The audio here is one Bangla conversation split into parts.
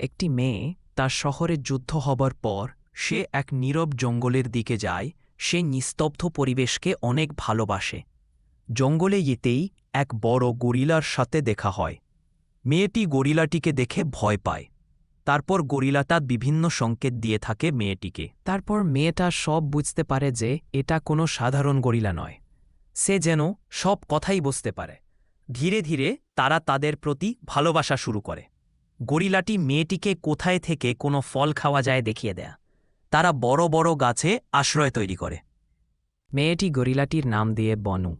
একটি মেয়ে তার শহরে যুদ্ধ হবার পর সে এক নীরব জঙ্গলের দিকে যায়, সে নিস্তব্ধ পরিবেশকে অনেক ভালোবাসে। জঙ্গলে যেতেই এক বড় গরিলার সাথে দেখা হয়। মেয়েটি গরিলাটিকে দেখে ভয় পায়। তারপর গরিলাটা বিভিন্ন সংকেত দিয়ে থাকে মেয়েটিকে। তারপর মেয়েটা সব বুঝতে পারে যে এটা কোনো সাধারণ গরিলা নয়। সে যেন সব কথাই বুঝতে পারে। ধীরে ধীরে তারা তাদের প্রতি ভালোবাসা শুরু করে। গরিলাটি মেয়েটিকে কোথায় থেকে কোনো ফল খাওয়া যায় দেখিয়ে দেয়া। তারা বড় বড় গাছে আশ্রয় তৈরি করে। মেয়েটি গরিলাটির নাম দিয়ে বনু।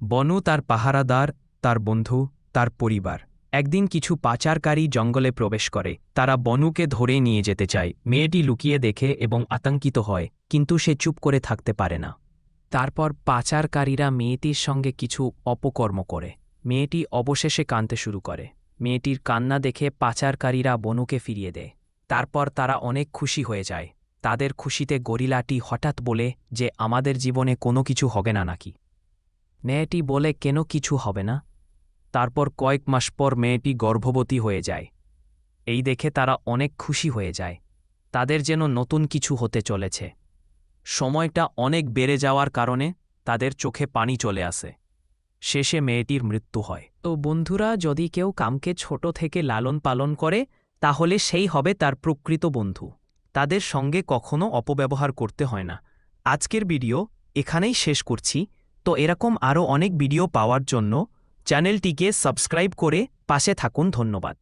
বনু তার পাহারাদার, তার বন্ধু, তার পরিবার। একদিন কিছু পাচারকারী জঙ্গলে প্রবেশ করে। তারা বনুকে ধরে নিয়ে যেতে চায়। মেয়েটি লুকিয়ে দেখে এবং আতঙ্কিত হয়, কিন্তু সে চুপ করে থাকতে পারে না। তারপর পাচারকারীরা মেয়েটির সঙ্গে কিছু অপকর্ম করে। মেয়েটি অবশেষে কাঁদতে শুরু করে। মেয়েটির কান্না দেখে পাচারকারীরা বনুকে ফিরিয়ে দেয়। তারপর তারা অনেক খুশি হয়ে যায়। তাদের খুশিতে গরিলাটি হঠাৎ বলে যে, আমাদের জীবনে কোনো কিছু হবে না নাকি? মেয়েটি বলে, কেন কিছু হবে না? তারপর কয়েক মাস পর মেয়েটি গর্ভবতী হয়ে যায়। এই দেখে তারা অনেক খুশি হয়ে যায়। তাদের যেন নতুন কিছু হতে চলেছে। সময়টা অনেক বেড়ে যাওয়ার কারণে তাদের চোখে পানি চলে আসে। শেষে মেয়েটির মৃত্যু হয়। তো বন্ধুরা, যদি কেউ কামকে ছোট থেকে লালন পালন করে, তাহলে সেই হবে তার প্রকৃত বন্ধু। তাদের সঙ্গে কখনো অপব্যবহার করতে হয় না। আজকের ভিডিও এখানেই শেষ করছি। তো এরকম আরও অনেক ভিডিও পাওয়ার জন্য চ্যানেলটিকে সাবস্ক্রাইব করে পাশে থাকুন। ধন্যবাদ।